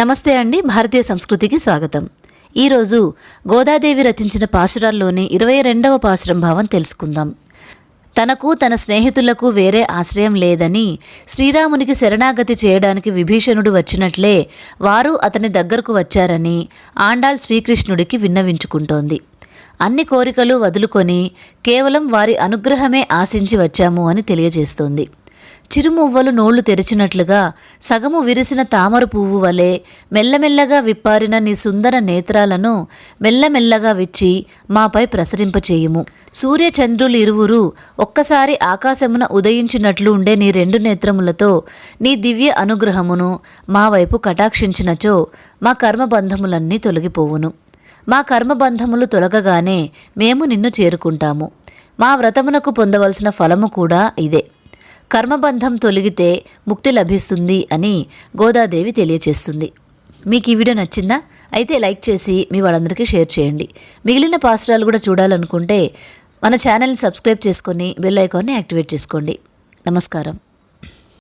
నమస్తే అండి భారతీయ సంస్కృతికి స్వాగతం. ఈరోజు గోదాదేవి రచించిన పాశురాల్లోని ఇరవై రెండవ పాశురం భావం తెలుసుకుందాం. తనకు తన స్నేహితులకు వేరే ఆశ్రయం లేదని శ్రీరామునికి శరణాగతి చేయడానికి విభీషణుడు వచ్చినట్లే వారు అతని దగ్గరకు వచ్చారని ఆండాళ్ శ్రీకృష్ణుడికి విన్నవించుకుంటోంది. అన్ని కోరికలు వదులుకొని కేవలం వారి అనుగ్రహమే ఆశించి వచ్చాము అని తెలియజేస్తోంది. చిరుమువ్వలు నోళ్ళు తెరిచినట్లుగా సగము విరిసిన తామర పువ్వు వలె మెల్లమెల్లగా విప్పారిన నీ సుందర నేత్రాలను మెల్లమెల్లగా విచ్చి మాపై ప్రసరింపచేయుము. సూర్యచంద్రులు ఇరువురు ఒక్కసారి ఆకాశమున ఉదయించినట్లు ఉండే నీ రెండు నేత్రములతో నీ దివ్య అనుగ్రహమును మా వైపు కటాక్షించినచో మా కర్మబంధములన్నీ తొలగిపోవును. మా కర్మబంధములు తొలగగానే మేము నిన్ను చేరుకుంటాము. మా వ్రతమునకు పొందవలసిన ఫలము కూడా ఇదే. కర్మబంధం తొలగితే ముక్తి లభిస్తుంది అని గోదాదేవి తెలియచేస్తుంది. మీకు ఈ వీడియో నచ్చిందా? అయితే లైక్ చేసి మీ వాళ్ళందరికీ షేర్ చేయండి. మిగిలిన పాస్టరాలు కూడా చూడాలనుకుంటే మన ఛానల్ని సబ్స్క్రైబ్ చేసుకొని బెల్ ఐకాన్ని యాక్టివేట్ చేసుకోండి. నమస్కారం.